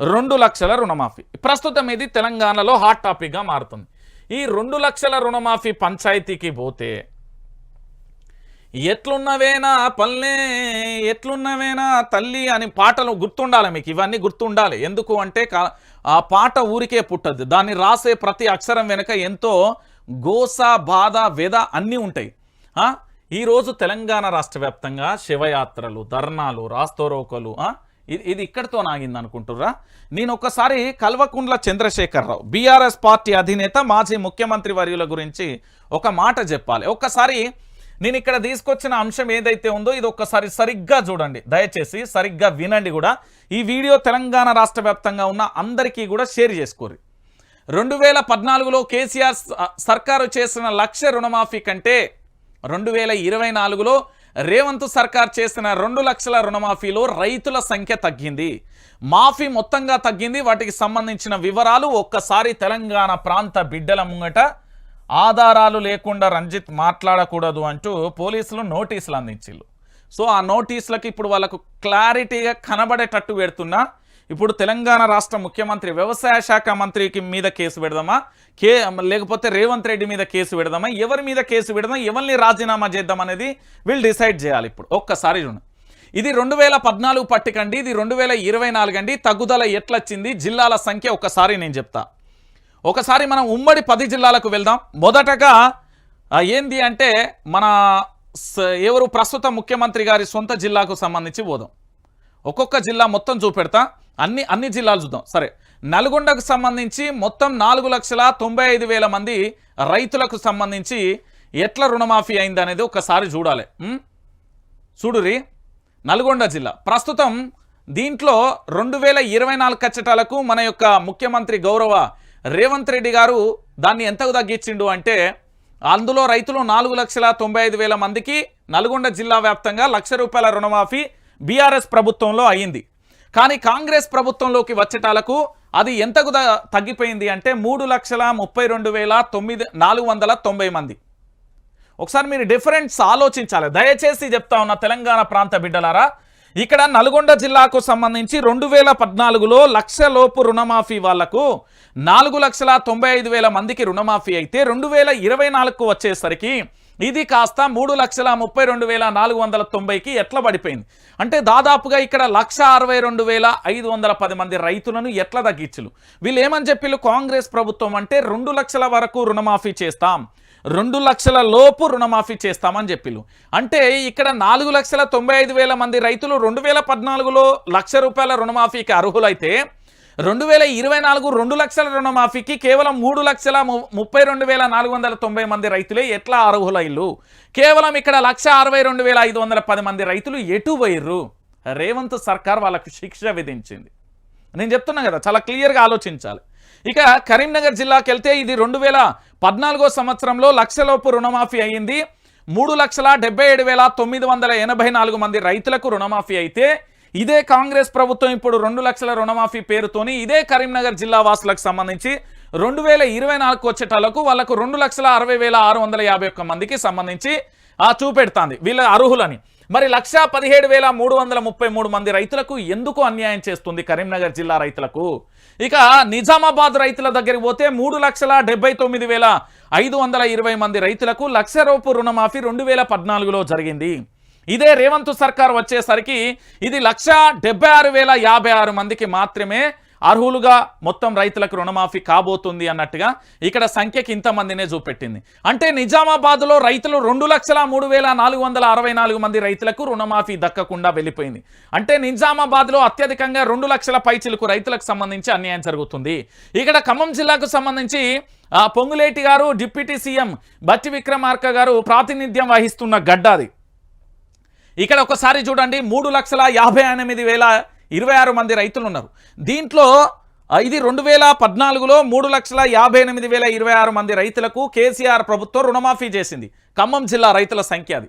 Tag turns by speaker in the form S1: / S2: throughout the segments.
S1: రెండు లక్షల రుణమాఫీ. ప్రస్తుతం ఇది తెలంగాణలో హాట్ టాపిక్గా మారుతుంది. ఈ రెండు లక్షల రుణమాఫీ పంచాయతీకి పోతే ఎట్లున్నవేనా పల్లె ఎట్లున్నవేనా తల్లి అని పాటలు గుర్తుండాలి మీకు. ఇవన్నీ గుర్తుండాలి. ఎందుకు అంటే ఆ పాట ఊరికే పుట్టదు దాన్ని రాసే ప్రతి అక్షరం వెనుక ఎంతో గోస బాధ వెద అన్నీ ఉంటాయి. ఈరోజు తెలంగాణ రాష్ట్ర వ్యాప్తంగా శివయాత్రలు ధర్నాలు రాస్తోరోకలు ఆ? ఇది ఇది ఇక్కడితో నాగింది అనుకుంటుర్రా నేను ఒక్కసారి కల్వకుండ్ల చంద్రశేఖరరావు బీఆర్ఎస్ పార్టీ అధినేత మాజీ ముఖ్యమంత్రి వర్యుల గురించి ఒక మాట చెప్పాలి. ఒక్కసారి నేను ఇక్కడ తీసుకొచ్చిన అంశం ఏదైతే ఉందో ఇది ఒక్కసారి సరిగ్గా చూడండి. దయచేసి సరిగ్గా వినండి కూడా. ఈ వీడియో తెలంగాణ రాష్ట్ర వ్యాప్తంగా ఉన్న అందరికీ కూడా షేర్ చేసుకోరు రెండు వేల పద్నాలుగులో కేసీఆర్ సర్కారు చేసిన లక్ష రుణమాఫీ కంటే రెండు వేల ఇరవై నాలుగులో రేవంత్ సర్కార్ చేసిన రెండు లక్షల రుణమాఫీలో రైతుల సంఖ్య తగ్గింది. మాఫీ మొత్తంగా తగ్గింది. వాటికి సంబంధించిన వివరాలు ఒక్కసారి తెలంగాణ ప్రాంత బిడ్డల ముంగట. ఆధారాలు లేకుండా రంజిత్ మాట్లాడకూడదు అంటూ పోలీసులు నోటీసులు అందించారు సో ఆ నోటీసులకి ఇప్పుడు వాళ్ళకు క్లారిటీగా కనబడేటట్టు పెడుతున్నా. ఇప్పుడు తెలంగాణ రాష్ట్ర ముఖ్యమంత్రి వ్యవసాయ శాఖ మంత్రికి మీద కేసు పెడదామా? కే లేకపోతే రేవంత్ రెడ్డి మీద కేసు పెడదామా? ఎవరి మీద కేసు పెడదాం ఎవరిని రాజీనామా చేద్దాం అనేది వీళ్ళు డిసైడ్ చేయాలి ఇప్పుడు. ఒక్కసారి చూడండి. ఇది రెండు వేల పద్నాలుగు పట్టికండి ఇది రెండు వేల ఇరవై నాలుగండి తగ్గుదల ఎట్లొచ్చింది? జిల్లాల సంఖ్య ఒకసారి నేను చెప్తా. ఒకసారి మనం ఉమ్మడి పది జిల్లాలకు వెళ్దాం. మొదటగా ఏంది అంటే మన స- ఎవరు ప్రస్తుత ముఖ్యమంత్రి గారి సొంత జిల్లాకు సంబంధించి పోదాం ఒక్కొక్క జిల్లా మొత్తం చూపెడతా. అన్ని అన్ని జిల్లాలు చూద్దాం. సరే నల్గొండకు సంబంధించి మొత్తం నాలుగు లక్షల తొంభై ఐదు వేల మంది రైతులకు సంబంధించి ఎట్లా రుణమాఫీ అయింది అనేది ఒకసారి చూడాలి. చూడురి నల్గొండ జిల్లా. ప్రస్తుతం దీంట్లో రెండు వేల ఇరవై నాలుగు కచ్చటాలకు మన యొక్క ముఖ్యమంత్రి గౌరవ రేవంత్ రెడ్డి గారు దాన్ని ఎంతకు తగ్గించిండు అంటే అందులో రైతులు నాలుగు లక్షల తొంభై ఐదు వేల మందికి నల్గొండ జిల్లా వ్యాప్తంగా లక్ష రూపాయల రుణమాఫీ బీఆర్ఎస్ ప్రభుత్వంలో అయింది. కానీ కాంగ్రెస్ ప్రభుత్వంలోకి వచ్చేటాలకు అది ఎంతకు తగ్గిపోయింది అంటే మూడు లక్షల ముప్పై రెండు వేల తొమ్మిది నాలుగు వందల తొంభై మంది. ఒకసారి మీరు డిఫరెన్స్ ఆలోచించాలి. దయచేసి చెప్తా ఉన్న తెలంగాణ ప్రాంత బిడ్డలారా ఇక్కడ నల్గొండ జిల్లాకు సంబంధించి రెండు వేల పద్నాలుగులో లక్ష లోపు రుణమాఫీ వాళ్ళకు నాలుగు లక్షల తొంభై ఐదు వేల మందికి రుణమాఫీ అయితే రెండు వేల ఇరవై నాలుగుకు వచ్చేసరికి ఇది కాస్త మూడు లక్షల ముప్పై రెండు వేల నాలుగు వందల తొంభైకి ఎట్లా పడిపోయింది అంటే దాదాపుగా ఇక్కడ లక్ష అరవై రెండు వేల ఐదు వందల పది మంది రైతులను ఎట్లా తగ్గించులు? వీళ్ళు ఏమని చెప్పిళ్ళు? కాంగ్రెస్ ప్రభుత్వం అంటే రెండు లక్షల వరకు రుణమాఫీ చేస్తాం. రెండు లక్షల లోపు రుణమాఫీ చేస్తామని చెప్పిళ్ళు. అంటే ఇక్కడ నాలుగు లక్షల తొంభై ఐదు వేల మంది రైతులు రెండు వేల పద్నాలుగులో లక్ష రూపాయల రుణమాఫీకి అర్హులైతే రెండు వేల ఇరవై నాలుగు రెండు లక్షల రుణమాఫీకి కేవలం మూడు లక్షల ముప్పై రెండు వేల నాలుగు వందల తొంభై మంది రైతులే ఎట్లా అర్హులైళ్ళు? కేవలం ఇక్కడ లక్ష అరవై రెండు వేల ఐదు వందల పది మంది రైతులు ఎటు పోయిర్రు? రేవంత్ సర్కార్ వాళ్ళకు శిక్ష విధించింది. నేను చెప్తున్నా కదా చాలా క్లియర్గా ఆలోచించాలి. ఇక కరీంనగర్ జిల్లాకి వెళ్తే ఇది రెండు వేల పద్నాలుగో సంవత్సరంలో లక్షలోపు రుణమాఫీ అయ్యింది. మూడు లక్షల డెబ్బై ఏడు వేల తొమ్మిది వందల ఎనభై నాలుగు మంది రైతులకు రుణమాఫీ అయితే ఇదే కాంగ్రెస్ ప్రభుత్వం ఇప్పుడు రెండు లక్షల రుణమాఫీ పేరుతోని ఇదే కరీంనగర్ జిల్లా వాసులకు సంబంధించి రెండు వేల ఇరవై నాలుగు వచ్చేటాలకు వాళ్ళకు రెండు లక్షల అరవై వేల ఆరు వందల యాభై ఒక్క మందికి సంబంధించి ఆ చూపెడుతుంది వీళ్ళ అర్హులని. మరి లక్ష పదిహేడు వేల మూడు వందల ముప్పై మూడు మంది రైతులకు ఎందుకు అన్యాయం చేస్తుంది కరీంనగర్ జిల్లా రైతులకు? ఇక నిజామాబాద్ రైతుల దగ్గరికి పోతే మూడు లక్షల డెబ్బై తొమ్మిది వేల ఐదు వందల ఇరవై మంది రైతులకు లక్ష రూపు రుణమాఫీ రెండు వేల పద్నాలుగులో జరిగింది. ఇదే రేవంత్ సర్కార్ వచ్చేసరికి ఇది లక్ష డెబ్బై ఆరు వేల యాభై ఆరు మందికి మాత్రమే అర్హులుగా మొత్తం రైతులకు రుణమాఫీ కాబోతుంది అన్నట్టుగా ఇక్కడ సంఖ్యకి ఇంతమందినే చూపెట్టింది. అంటే నిజామాబాద్లో రైతులు రెండు లక్షల మూడు వేల నాలుగు వందల అరవై నాలుగు మంది రైతులకు రుణమాఫీ దక్కకుండా వెళ్ళిపోయింది. అంటే నిజామాబాద్లో అత్యధికంగా రెండు లక్షల పైచిలకు రైతులకు సంబంధించి అన్యాయం జరుగుతుంది. ఇక్కడ ఖమ్మం జిల్లాకు సంబంధించి ఆ, పొంగులేటి గారు డిప్యూటీ సీఎం బట్టి విక్రమార్క గారు ప్రాతినిధ్యం వహిస్తున్న గడ్డ అది. ఇక్కడ ఒకసారి చూడండి మూడు లక్షల యాభై ఎనిమిది వేల ఇరవై ఆరు మంది రైతులు ఉన్నారు దీంట్లో ఇది రెండు వేల పద్నాలుగులో మూడు లక్షల యాభై ఎనిమిది వేల ఇరవై ఆరు మంది రైతులకు కేసీఆర్ ప్రభుత్వం రుణమాఫీ చేసింది. ఖమ్మం జిల్లా రైతుల సంఖ్య అది.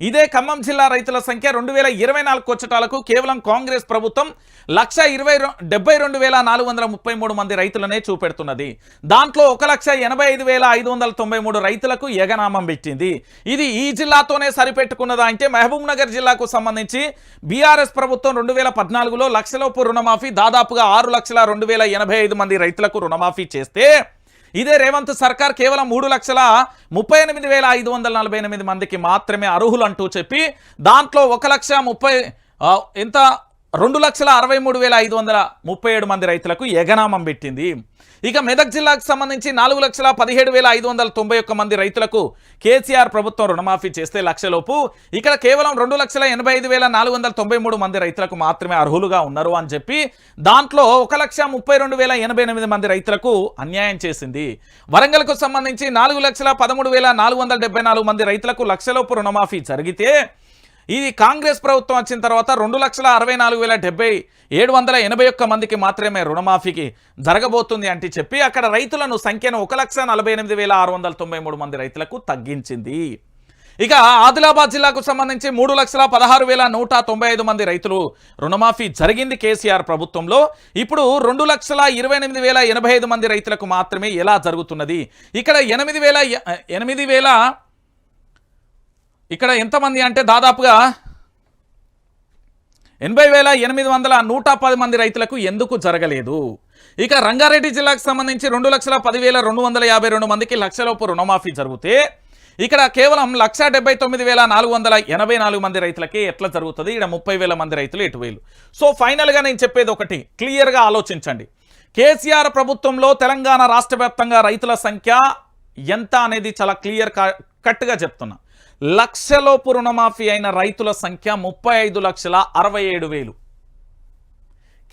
S1: ఇదే ఖమ్మం జిల్లా రైతుల సంఖ్య రెండు వేల ఇరవై నాలుగు కొచ్చటాలకు కేవలం కాంగ్రెస్ ప్రభుత్వం లక్ష ఇరవై డెబ్బై రెండు వేల నాలుగు వందల ముప్పై మూడు మంది రైతులనే చూపెడుతున్నది. దాంట్లో ఒక లక్ష ఎనభై ఐదు వేల ఐదు వందల తొంభై మూడు రైతులకు ఎగనామం పెట్టింది. ఇది ఈ జిల్లాతోనే సరిపెట్టుకున్నదా అంటే మహబూబ్ నగర్ జిల్లాకు సంబంధించి బీఆర్ఎస్ ప్రభుత్వం రెండు వేల పద్నాలుగులో లక్షలోపు రుణమాఫీ దాదాపుగా ఆరు లక్షల రెండు వేల ఎనభై ఐదు మంది రైతులకు రుణమాఫీ చేస్తే ఇదే రేవంత్ సర్కార్ కేవలం మూడు లక్షల ముప్పై ఎనిమిది వేల ఐదు వందల నలభై ఎనిమిది మందికి మాత్రమే అర్హులు అంటూ చెప్పి దాంట్లో ఒక లక్ష ముప్పై ఎంత రెండు లక్షల అరవై మూడు వేల ఐదు వందల ముప్పై ఏడు మంది రైతులకు ఎగనామం పెట్టింది. ఇక మెదక్ జిల్లాకు సంబంధించి నాలుగు లక్షల పదిహేడు వేల ఐదు వందల తొంభై ఒక్క మంది రైతులకు కేసీఆర్ ప్రభుత్వం రుణమాఫీ చేస్తే లక్షలోపు. ఇక్కడ కేవలం రెండు లక్షల ఎనభై ఐదు వేల నాలుగు వందల తొంభై మూడు మంది రైతులకు మాత్రమే అర్హులుగా ఉన్నారు అని చెప్పి దాంట్లో ఒక లక్ష ముప్పై రెండు వేల ఎనభై ఎనిమిది మంది రైతులకు అన్యాయం చేసింది. వరంగల్కు సంబంధించి నాలుగు లక్షల పదమూడు వేల నాలుగు వందల డెబ్బై నాలుగు మంది రైతులకు లక్షలోపు రుణమాఫీ జరిగితే ఇది కాంగ్రెస్ ప్రభుత్వం వచ్చిన తర్వాత రెండు లక్షల అరవై నాలుగు వేల డెబ్బై ఏడు వందల ఎనభై ఒక్క మందికి మాత్రమే రుణమాఫీకి జరగబోతుంది అంటే చెప్పి అక్కడ రైతులను సంఖ్యను ఒక లక్ష నలభై ఎనిమిది వేల ఆరు వందల తొంభై మూడు మంది రైతులకు తగ్గించింది. ఇక ఆదిలాబాద్ జిల్లాకు సంబంధించి మూడు లక్షల పదహారు వేల నూట తొంభై ఐదు మంది రైతులు రుణమాఫీ జరిగింది కేసీఆర్ ప్రభుత్వంలో. ఇప్పుడు రెండు లక్షల ఇరవై ఎనిమిది వేల ఎనభై ఐదు మంది రైతులకు మాత్రమే ఎలా జరుగుతున్నది? ఇక్కడ ఎనిమిది వేల ఎనిమిది వేల ఇక్కడ ఎంతమంది అంటే దాదాపుగా ఎనభై వేల ఎనిమిది వందల నూట పది మంది రైతులకు ఎందుకు జరగలేదు? ఇక రంగారెడ్డి జిల్లాకు సంబంధించి రెండు లక్షల పదివేల రెండు వందల యాభై రెండు మందికి లక్షలోపు రుణమాఫీ జరిగితే ఇక్కడ కేవలం లక్ష డెబ్బై తొమ్మిది వేల నాలుగు వందల ఎనభై నాలుగు మంది రైతులకి ఎట్లా జరుగుతుంది? ఇక్కడ ముప్పై వేల మంది రైతులు ఎటు వేలు సో ఫైనల్గా నేను చెప్పేది ఒకటి క్లియర్గా ఆలోచించండి. కేసీఆర్ ప్రభుత్వంలో తెలంగాణ రాష్ట్ర వ్యాప్తంగా రైతుల సంఖ్య ఎంత అనేది చాలా క్లియర్ కట్గా చెప్తున్నా. లక్షలోపు రుణమాఫీ అయిన రైతుల సంఖ్య ముప్పై ఐదు లక్షల అరవై ఏడు వేలు.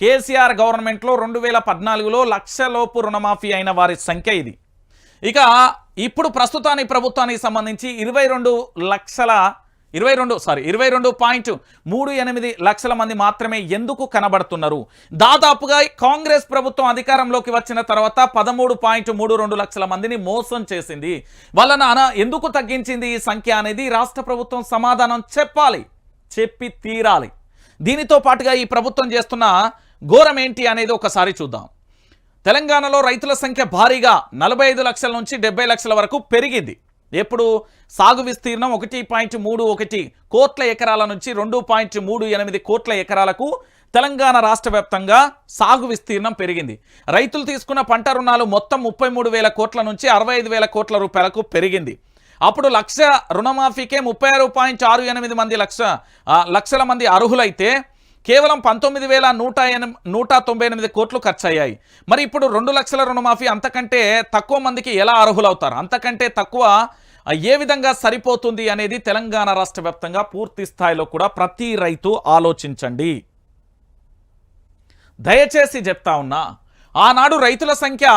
S1: కేసీఆర్ గవర్నమెంట్లో రెండు వేల పద్నాలుగులో లక్షలోపు రుణమాఫీ అయిన వారి సంఖ్య ఇది. ఇక ఇప్పుడు ప్రస్తుతానికి ప్రభుత్వానికి సంబంధించి ఇరవై రెండు లక్షల ఇరవై రెండు సారీ ఇరవై రెండు పాయింట్ మూడు ఎనిమిది లక్షల మంది మాత్రమే ఎందుకు కనబడుతున్నారు? దాదాపుగా కాంగ్రెస్ ప్రభుత్వం అధికారంలోకి వచ్చిన తర్వాత పదమూడు పాయింట్ మూడు రెండు లక్షల మందిని మోసం చేసింది. వాళ్ళని ఎందుకు తగ్గించింది ఈ సంఖ్య అనేది రాష్ట్ర ప్రభుత్వం సమాధానం చెప్పాలి చెప్పి తీరాలి. దీనితో పాటుగా ఈ ప్రభుత్వం చేస్తున్న ఘోరం ఏంటి అనేది ఒకసారి చూద్దాం. తెలంగాణలో రైతుల సంఖ్య భారీగా నలభై ఐదు లక్షల నుంచి డెబ్బై లక్షల వరకు పెరిగింది. ఎప్పుడు సాగు విస్తీర్ణం ఒకటి పాయింట్ మూడు ఒకటి కోట్ల ఎకరాల నుంచి రెండు పాయింట్ మూడు ఎనిమిది కోట్ల ఎకరాలకు తెలంగాణ రాష్ట్ర వ్యాప్తంగా సాగు విస్తీర్ణం పెరిగింది. రైతులు తీసుకున్న పంట రుణాలు మొత్తం ముప్పై మూడు వేల కోట్ల నుంచి అరవై ఐదు వేల కోట్ల రూపాయలకు పెరిగింది. అప్పుడు లక్ష రుణమాఫీకే ముప్పై ఆరు పాయింట్ ఆరు ఎనిమిది మంది లక్ష లక్షల మంది అర్హులైతే కేవలం పంతొమ్మిది వేల నూట ఎన నూట తొంభై ఎనిమిది కోట్లు ఖర్చయ్యాయి. మరి ఇప్పుడు రెండు లక్షల రుణమాఫీ అంతకంటే తక్కువ మందికి ఎలా అర్హులవుతారు? అంతకంటే తక్కువ ఏ విధంగా సరిపోతుంది అనేది తెలంగాణ రాష్ట్ర వ్యాప్తంగా పూర్తి స్థాయిలో కూడా ప్రతి రైతు ఆలోచించండి. దయచేసి చెప్తా ఉన్నా ఆనాడు రైతుల సంఖ్య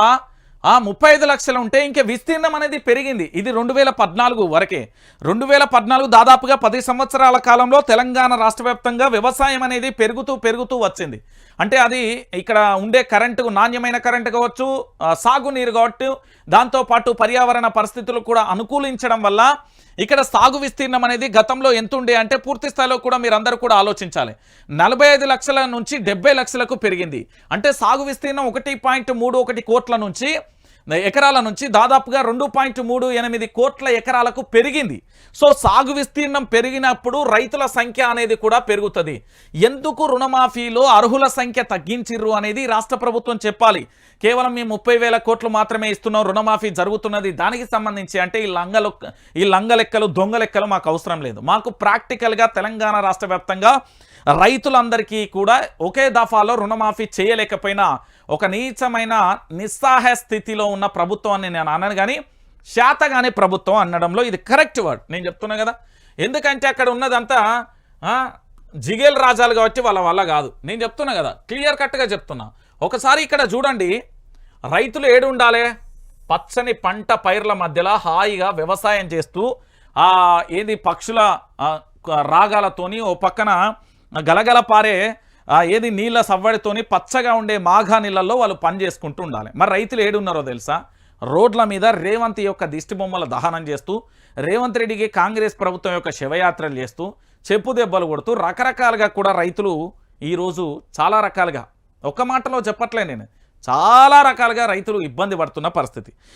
S1: ఆ ముప్పై ఐదు లక్షలు ఉంటే ఇంకా విస్తీర్ణం అనేది పెరిగింది. ఇది రెండు వేల పద్నాలుగు వరకే. రెండు వేల పద్నాలుగు దాదాపుగా పది సంవత్సరాల కాలంలో తెలంగాణ రాష్ట్ర వ్యాప్తంగా వ్యవసాయం అనేది పెరుగుతూ పెరుగుతూ వచ్చింది. అంటే అది ఇక్కడ ఉండే కరెంటు నాణ్యమైన కరెంటు కావచ్చు సాగునీరు కావచ్చు దాంతోపాటు పర్యావరణ పరిస్థితులు కూడా అనుకూలించడం వల్ల ఇక్కడ సాగు విస్తీర్ణం అనేది గతంలో ఎంత ఉండే అంటే పూర్తి స్థాయిలో కూడా మీరందరూ కూడా ఆలోచించాలి. నలభై ఐదు లక్షల నుంచి డెబ్బై లక్షలకు పెరిగింది. అంటే సాగు విస్తీర్ణం ఒకటి పాయింట్ మూడు ఒకటి కోట్ల నుంచి ఎకరాల నుంచి దాదాపుగా రెండు పాయింట్ మూడు ఎనిమిది కోట్ల ఎకరాలకు పెరిగింది. సో సాగు విస్తీర్ణం పెరిగినప్పుడు రైతుల సంఖ్య అనేది కూడా పెరుగుతుంది. ఎందుకు రుణమాఫీలో అర్హుల సంఖ్య తగ్గించిర్రు అనేది రాష్ట్ర ప్రభుత్వం చెప్పాలి. కేవలం మేము ముప్పై వేల కోట్లు మాత్రమే ఇస్తున్నాం రుణమాఫీ జరుగుతున్నది దానికి సంబంధించి అంటే ఈ లంగలు ఈ లంగ లెక్కలు దొంగ లెక్కలు మాకు అవసరం లేదు. మాకు ప్రాక్టికల్గా తెలంగాణ రాష్ట్ర వ్యాప్తంగా రైతులందరికీ కూడా ఒకే దఫాలో రుణమాఫీ చేయలేకపోయినా ఒక నీచమైన నిస్సహాయ స్థితిలో ఉన్న ప్రభుత్వాన్ని నేను అనను కానీ శాతగానే ప్రభుత్వం అనడంలో ఇది కరెక్ట్ వర్డ్. నేను చెప్తున్నా కదా. ఎందుకంటే అక్కడ ఉన్నదంతా జిగేల్ రాజాలు కాబట్టి వాళ్ళ వల్ల కాదు. నేను చెప్తున్నా కదా. క్లియర్ కట్గా చెప్తున్నా. ఒకసారి ఇక్కడ చూడండి. రైతులు ఏడు ఉండాలి? పచ్చని పంట పైర్ల మధ్యలో హాయిగా వ్యవసాయం చేస్తూ ఏది పక్షుల రాగాలతోని ఓ పక్కన గలగల పారే ఏది నీళ్ళ సవ్వడితోని పచ్చగా ఉండే మాఘా నీళ్ళల్లో వాళ్ళు పని చేసుకుంటూ ఉండాలి. మరి రైతులు ఏడున్నారో తెలుసా? రోడ్ల మీద రేవంత్ యొక్క దిష్టి బొమ్మల దహనం చేస్తూ రేవంత్ రెడ్డికి కాంగ్రెస్ ప్రభుత్వం యొక్క శివయాత్రలు చేస్తూ చెప్పు దెబ్బలు కొడుతూ రకరకాలుగా కూడా రైతులు ఈరోజు చాలా రకాలుగా ఒక్క మాటలో చెప్పట్లే నేను చాలా రకాలుగా రైతులు ఇబ్బంది పడుతున్న పరిస్థితి.